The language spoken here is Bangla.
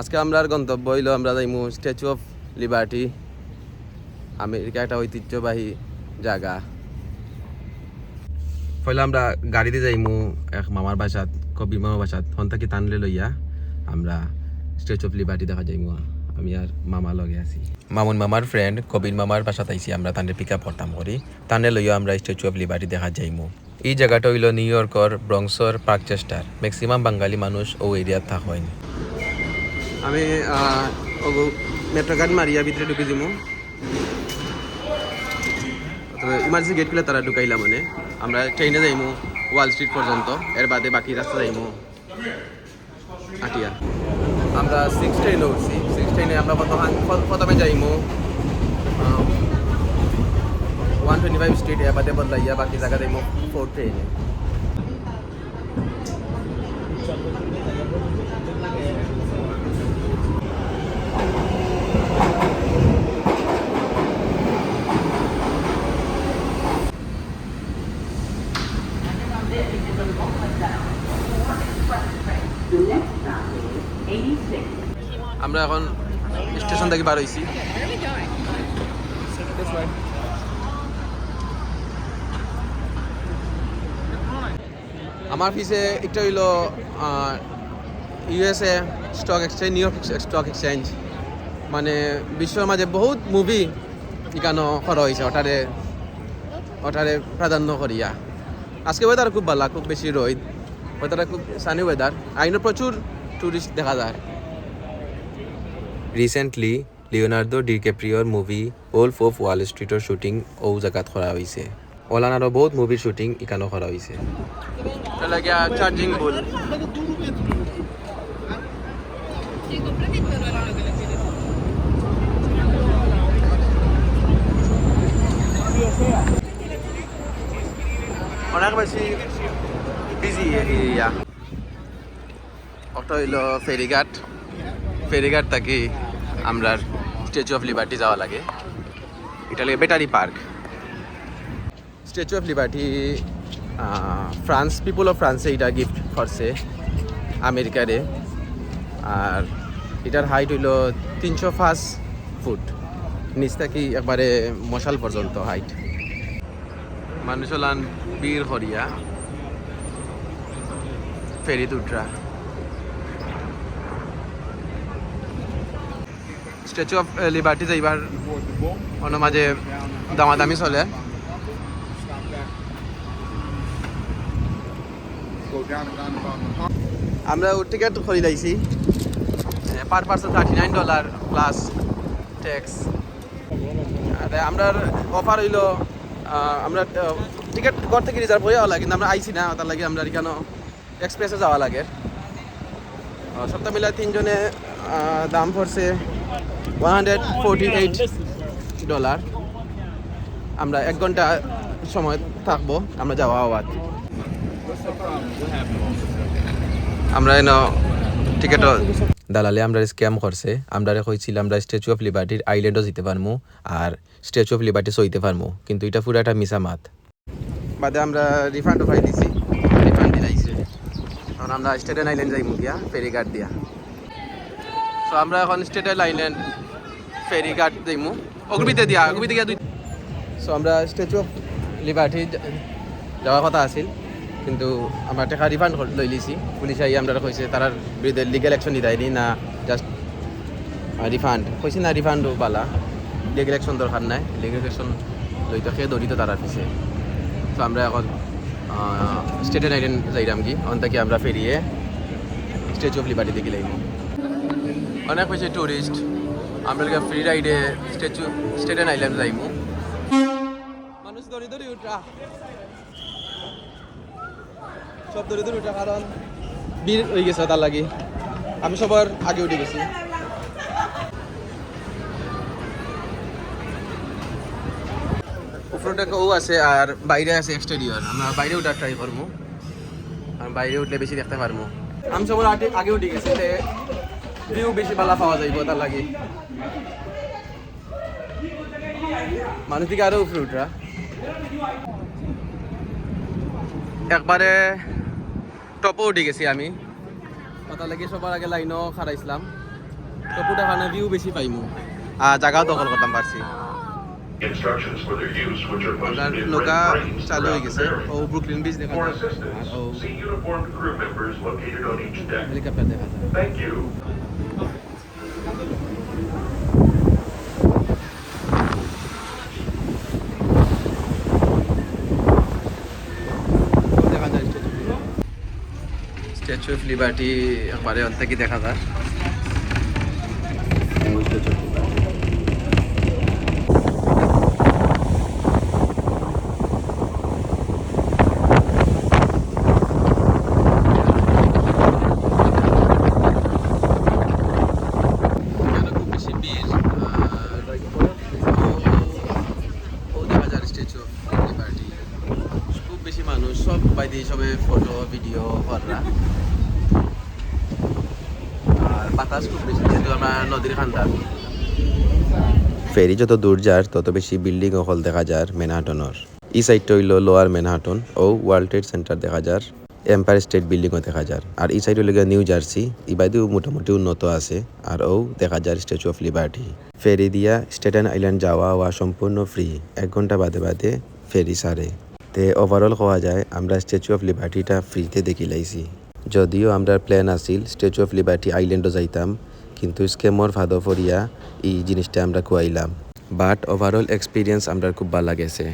আজকে আমরা গন্তব্য হইল, আমরা যাইমু স্ট্যাচু অফ লিবার্টি আমেরিকা একটা ঐতিহ্যবাহী জায়গা। পয়লা আমরা গাড়িতে যাইমু, এক মামার বাসাত, কবি মামার বাসাত হন থাকি টানলে লইয়া আমরা স্ট্যাচু অফ লিবার্টি দেখা যাইমু, আমি আর মামা লগে আছি। মামুন মামার ফ্রেন্ড কবির মামার বাসাত আইছি, আমরা তান্ডে পিক আপ করতাম করি, টানলে লইয়া আমরা স্ট্যাচু অফ লিবার্টি দেখা যাইমু। এই জায়গাটা হইল নিউ ইয়র্কর ব্রংসর পার্কচেস্টার ম্যাক্সিমাম বাঙালি মানুষ ও এরিয়াত থাকেন। আমি মেট্রো গাড়ি মারিয়া ভিতরে ঢুকে যাব। ইমার্জেন্সি গেট খুলে তারা ঢুকাইলা মানে। আমরা ট্রেনে যাইমু ওয়াল স্ট্রিট পর্যন্ত। এর বাদে বাকি রাস্তা যাইমু। আটিয়া। আমরা সিক্স ট্রেনে উঠছি। সিক্স ট্রেনে আমরা কত প্রথমে যাইমু ওয়ান টোয়েন্টি ফাইভ স্ট্রিট এর বাদে বদলাইয়া বাকি জায়গা যাইমু ফোর ট্রেনে আমরা এখন স্টেশন থেকে বার হইছি। আমার পিছে একটা হইল USA stock exchange New York stock exchange মানে বিশ্বের মাঝে বহুত মুভি ইকানো করা হয়েছে ওটারে ওটারে প্রাধান্য করিয়া। আজকে ওয়েদার খুব ভালো, খুব বেশি রোদ। ওয়েদারটা খুব সানি ওয়েদার আইনও প্রচুর টুরিস্ট দেখা যায়। রিসেন্টলি লিওনার্দো ডিকেপ্রিয়র মুভি ওল্ফ অফ ওয়াল স্ট্রিটৰ শ্বুটিং ঔ জেগাত কৰা হৈছে। অলান আৰু বহুত মুভিৰ শ্বুটিং ইকানো কৰা হৈছে। অনেক বেশি বিজি এরিয়া হইল ফেরিঘাট ফেরিঘাট থাকি আমরা স্ট্যাচু অফ লিবার্টি যাওয়া লাগে। এটা লাগে battery park statue of liberty France people of ফ্রান্সে এটা গিফট করছে আমেরিকারে। আর এটার হাইট হইল তিনশো পাঁচ ফুট। নিচ থাকি একবারে মশাল পর্যন্ত হাইট মানুষ হলান বীর হরিয়া। ফেরি দুটরা। স্ট্যাচু অফ লিবার্টি যাইবার অন্য মাঝে দামাদামি চলে। আমরা টিকিট করে লাইছি per person thirty nine dollar plus tax আমরা অফার হইল আমরা টিকিট ঘর থেকে রিজার্ভ হয়ে লাগে, কিন্তু আমরা আইছি না, তার লাগে আমরা এখানে এক্সপ্রেসে যাওয়া লাগে। সপ্তাহ মিলা তিনজনে দাম পড়ছে one hundred forty eight dollar আমরা এক ঘণ্টা সময় থাকব, আমরা যাওয়া হওয়ার আমরা এন টিকেট দালালে আমরা স্ক্যাম করছে। আমরা কইছিল আমরা স্ট্যাচু অফ লিবার্টির আইল্যান্ডও যেতে পারমু আর স্ট্যাচু অফ লিবার্টি সইতে পারমু, কিন্তু এটা পুরো একটা মিশা মাত বাদে আমরা রিফান্ডও পাই দিছি। রিফান্ড দিলাইছে এখন আমরা স্টেটেন আইল্যান্ড যাইমু গিয়া ফেরিঘাট দিয়া। সো আমরা এখন স্টেটেন আইল্যান্ড ফেরিঘাট যাইমু অগ্রবিতে দিয়া অগ্রবিতে গিয়া দুই সো আমরা স্ট্যাচু অফ লিবার্টি যাওয়ার কথা আছিল, কিন্তু আমরা টাকা রিফান্ড লই লিছি। পুলিশ আই আমরা কইছে তার বিরুদ্ধে লিগেল অ্যাকশন নিতাইনি না জাস্ট রিফান্ড কইছে না রিফান্ড পালা। লিগেল অ্যাকশন দরকার নাই। লিগেল অ্যাকশন লইতো সে দৌড়িত তারার পিছে। তো আমরা এখন স্টেটেন আইল্যান্ড যাইরাম কি অন থেকে আমরা ফেরিয়ে স্ট্যাচু অফ লিবার্টি দেখি লাইব অনেক হয়েছে টুরিস্ট আমরা ফ্রি রাইডে স্ট্যাচু স্টেটেন আইল্যান্ড যাইমু। মানুষ দড়ি দড়ি উঠা। সব দড়ি দড়ি উঠা কারণ ভিড় হয়ে গেছে তার লাগি। আমি সবার আগে উঠে গেছি। উপরটা ও আছে আর বাইরে আছে এক্সটেরিয়র আমরা বাইরে উঠার ট্রাই করব আর বাইরে উঠলে বেশি দেখতে পারব আমি সবার আগে উঠে গেছি। ভিউ বেশি ভালো পাওয়া যাইব তার লাগি। মানুষ দিকে আরও উপরে উঠরা। একবারে টপও উঠে গেছি আমি। কথা লাগি সবার আগে লাইনও খারাইছিলাম তো পুটা খানা ভিউ বেশি পাইমু। আর জায়গাও দখল করতাম পারছি। Frames চালু হয়ে গেছে। ও ব্রুকলিন বিচ দেখা যায়। ও. হেলিকপ্টার দেখা যায় Thank you. দেখা যায় স্ট্যাচু অফ লিবার্টি খুব বেশি ভিড় দেখা যায় খুব বেশি মানুষ, সব বাইরে সবে ফটো ভিডিও করা আর বাতাস খুব বেশি, যেহেতু আমরা নদীর ফেরি যত দূর যার, তত বেশি বিল্ডিং হল দেখা যার ম্যানহাটনের ই সাইডটা হইল লোয়ার ম্যানহাটন ও ওয়ার্ল্ড ট্রেড সেন্টার দেখা যার এম্পায়ার স্টেট বিল্ডিংও দেখা যার। আর এই সাইড হইল নিউ জার্সি ই ইবাদিও মোটামুটি উন্নত আছে, আর ও দেখা যার স্ট্যাচু অফ লিবার্টি ফেরি দিয়া স্টেটেন আইল্যান্ড যাওয়া হওয়া সম্পূর্ণ ফ্রি এক ঘণ্টা বাদে বাদে ফেরি সারে। তে ওভারঅল কোয়া যায়, আমরা স্ট্যাচু অফ লিবার্টিটা ফ্রিতে দেখি লাইছি। যদিও আমরা plan Aseel statue of liberty আইল্যান্ডও যাইতাম, কিন্তু স্কেমর ফাদো ফরিয়া এই জিনিসটা আমরা খুয়াইলাম। বাট ওভারঅল এক্সপিরিয়েন্স আমরা খুব ভালো লাগেছে।